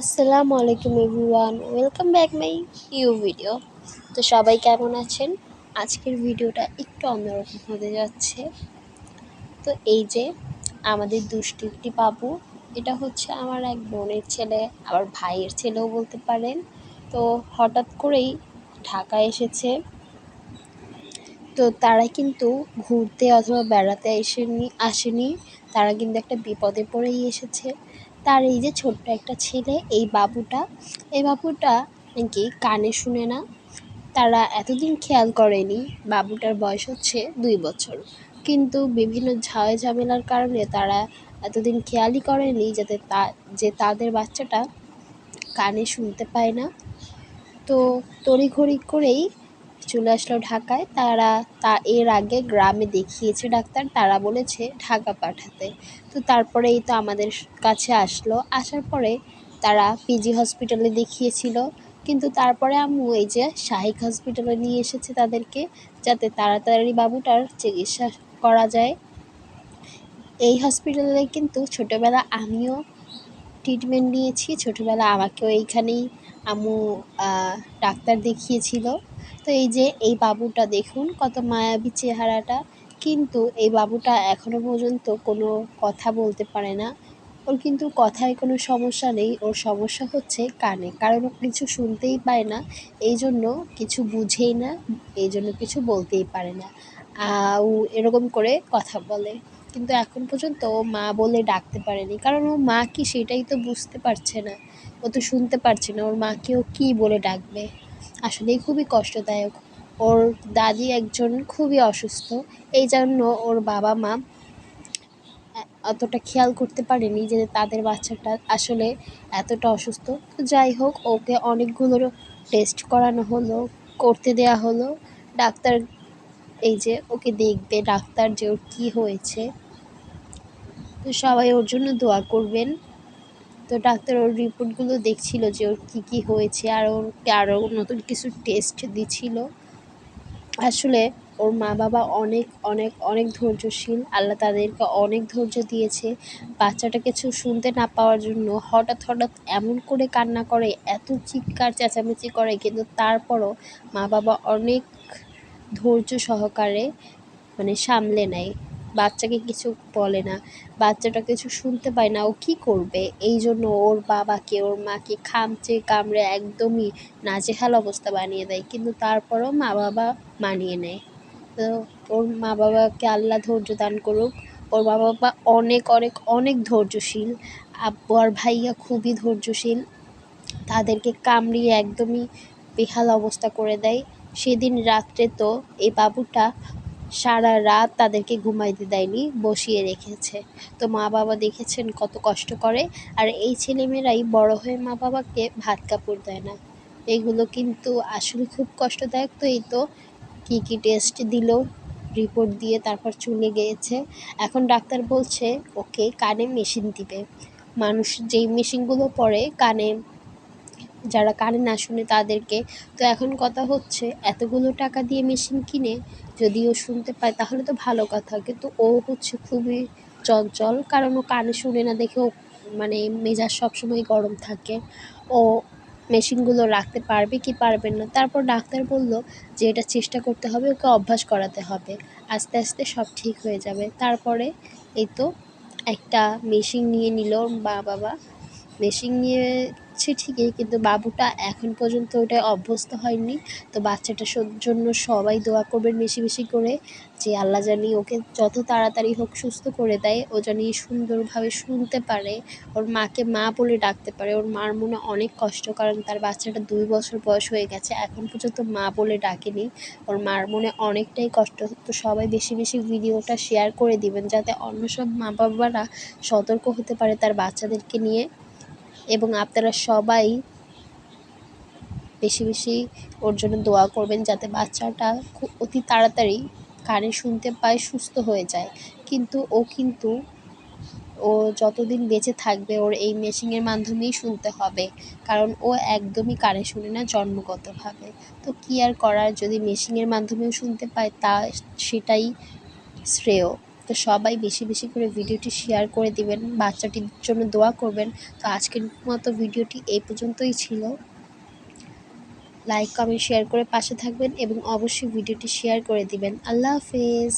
আসসালামু আলাইকুম everyone, welcome back my new video. তো সবাই কেমন আছেন? আজকের ভিডিওটা একটু অন্যরকম হতে যাচ্ছে। তো এই যে আমাদের দুষ্টু একটি বাবু, এটা হচ্ছে আমার এক বোনের ছেলে, আবার ভাইয়ের ছেলেও বলতে পারেন। তো হঠাৎ করেই ঢাকা এসেছে। তো তারা কিন্তু ঘুরতে অথবা বেড়াতে এসেনি, আসেনি, তারা কিন্তু একটা বিপদে পড়েই এসেছে। তার এই যে ছোট্ট একটা ছেলে, এই বাবুটা এই বাবুটা নাকি কানে শুনে না। তারা এতদিন খেয়াল করেনি বাবুটার বয়স হচ্ছে দুই বছর। কিন্তু বিভিন্ন ঝায় ঝামেলার কারণে তারা এতদিন খেয়ালই করেনি যাতে তা, যে তাদের বাচ্চাটা কানে শুনতে পায় না। তো তড়িঘড়ি করেই চলে আসলো ঢাকায়। তারা তা এর আগে গ্রামে দেখিয়েছে ডাক্তার। তারা বলেছে ঢাকা পাঠাতে। তো তারপরে এই তো আমাদের কাছে আসলো। আসার পরে তারা পিজি হসপিটালে দেখিয়েছিল। কিন্তু তারপরে আম্মু এই যে শাহিক হসপিটালে নিয়ে এসেছে তাদেরকে, যাতে তাড়াতাড়ি বাবুটার চিকিৎসা করা যায়। এই হসপিটালে কিন্তু ছোটোবেলা আমিও ট্রিটমেন্ট নিয়েছি। ছোটোবেলা আমাকেও এইখানেই আম্মু ডাক্তার দেখিয়েছিল। তো এই যে এই বাবুটা দেখুন, কত মায়াবী চেহারাটা। কিন্তু এই বাবুটা এখনও পর্যন্ত কোনো কথা বলতে পারে না। ওর কিন্তু কথায় কোনো সমস্যা নেই। ওর সমস্যা হচ্ছে কানে। কারণ ও কিছু শুনতেই পায় না। এই জন্য কিছু বুঝেই না, এই জন্য কিছু বলতেই পারে না। ও এরকম করে কথা বলে। কিন্তু এখন পর্যন্ত ও মা বলে ডাকতে পারেনি। কারণ ও মা কি সেটাই তো বুঝতে পারছে না। ও তো শুনতে পারছে না। ওর মাকে ও কী বলে ডাকবে? আসলেই খুবই কষ্টদায়ক। ওর দাদি একজন খুবই অসুস্থ। এই জন্য ওর বাবা মা অতটা খেয়াল করতে পারেনি যে তাদের বাচ্চাটা আসলে এতটা অসুস্থ। তো যাই হোক, ওকে অনেকগুলো টেস্ট করানো হলো, করতে দেয়া হলো। ডাক্তার এই যে ওকে দেখবে, ডাক্তার যে ওর কী হয়েছে। তো সবাই ওর জন্য দোয়া করবেন। তো ডাক্তার ওর রিপোর্টগুলো দেখছিল যে ওর কী কী হয়েছে আর ওরকে আরও নতুন কিছু টেস্ট দিচ্ছিল আসলে ওর মা বাবা অনেক অনেক অনেক ধৈর্যশীল। আল্লাহ তাদেরকে অনেক ধৈর্য দিয়েছে। বাচ্চাটা কিছু শুনতে না পাওয়ার জন্য হঠাৎ হঠাৎ এমন করে কান্না করে, এত চিৎকার, চেঁচামেচি করে, কিন্তু তারপরও মা বাবা অনেক ধৈর্য সহকারে মানে সামলে নেয়। বাচ্চাকে কিছু বলে না, বাচ্চাটা কিছু শুনতে পায় না, ও কী করবে? এই জন্য ওর বাবাকে, ওর মাকে খামচে কামড়ে একদমই নাজেহাল অবস্থা বানিয়ে দেয়, কিন্তু তারপরেও মা বাবা মানিয়ে নেয়। তো ওর মা বাবাকে আল্লাহ ধৈর্য দান করুক। ওর মা বাবা অনেক অনেক অনেক ধৈর্যশীল। আব্বু আর ভাইয়া খুবই ধৈর্যশীল। তাদেরকে কামড়িয়ে একদমই বেহাল অবস্থা করে দেয়। সেদিন রাত্রে তো এই বাবুটা সারা রাত তাদেরকে ঘুমাইতে দেয়নি, বসিয়ে রেখেছে। তো মা বাবা দেখেছেন কত কষ্ট করে, আর এই ছেলেমেয়েরাই বড় হয়ে মা বাবাকে ভাত কাপড় দেয় না। এগুলো কিন্তু আসলে খুব কষ্টদায়ক। তো এই তো কী কী টেস্ট দিল, রিপোর্ট দিয়ে তারপর চলে গিয়েছে। এখন ডাক্তার বলছে, ওকে কানে মেশিন দিবে। মানুষ যেই মেশিনগুলো পরে কানে যারা কানে না শুনে তাদেরকে, তো এখন কথা হচ্ছে এতগুলো টাকা দিয়ে মেশিন কিনে যদি ও শুনতে পায় তাহলে তো ভালো কথা। কিন্তু ও হচ্ছে খুবই চঞ্চল, কারণ ও কানে শুনে না দেখে ও মানে মেজাজ সবসময় গরম থাকে। ও মেশিনগুলো রাখতে পারবে কি পারবে না। তারপর ডাক্তার বলল যে এটা চেষ্টা করতে হবে, ওকে অভ্যাস করাতে হবে। আস্তে আস্তে সব ঠিক হয়ে যাবে। তারপরে এই তো একটা মেশিন নিয়ে নিল মা বাবা। মেশিন নিয়ে হচ্ছে ঠিকই, কিন্তু বাবুটা এখন পর্যন্ত ওটায় অভ্যস্ত হয়নি। তো বাচ্চাটার জন্য সবাই দোয়া করবেন বেশি বেশি করে যে আল্লাহ জানি ওকে যত তাড়াতাড়ি হোক সুস্থ করে দেয়, ও জানি সুন্দরভাবে শুনতে পারে, ওর মাকে মা বলে ডাকতে পারে। ওর মার মনে অনেক কষ্ট, কারণ তার বাচ্চাটা দুই বছর বয়স হয়ে গেছে, এখন পর্যন্ত মা বলে ডাকেনি। ওর মার মনে অনেকটাই কষ্ট, তো সবাই বেশি বেশি ভিডিওটা শেয়ার করে দিবেন, যাতে অন্য সব মা বাবারা সতর্ক হতে পারে তার বাচ্চাদেরকে নিয়ে। এবং আপনারা সবাই বেশি বেশি ওর জন্য দোয়া করবেন যাতে বাচ্চাটা খুব অতি তাড়াতাড়ি কানে শুনতে পায়, সুস্থ হয়ে যায়। কিন্তু ও কিন্তু ও যতদিন বেঁচে থাকবে, ওর এই মেশিনের মাধ্যমেই শুনতে হবে। কারণ ও একদমই কানে শুনে না জন্মগতভাবে। তো কী আর করার, যদি মেশিনের মাধ্যমেও শুনতে পায়, তা সেটাই শ্রেয়। তো সবাই বেশি বেশি করে ভিডিওটি শেয়ার করে দিবেন, বাচ্চাটির জন্য দোয়া করবেন। তো আজকের মতো ভিডিওটি এই পর্যন্তই ছিল। লাইক কমেন্ট শেয়ার করে পাশে থাকবেন এবং অবশ্যই ভিডিওটি শেয়ার করে দিবেন। আল্লাহ হাফেজ।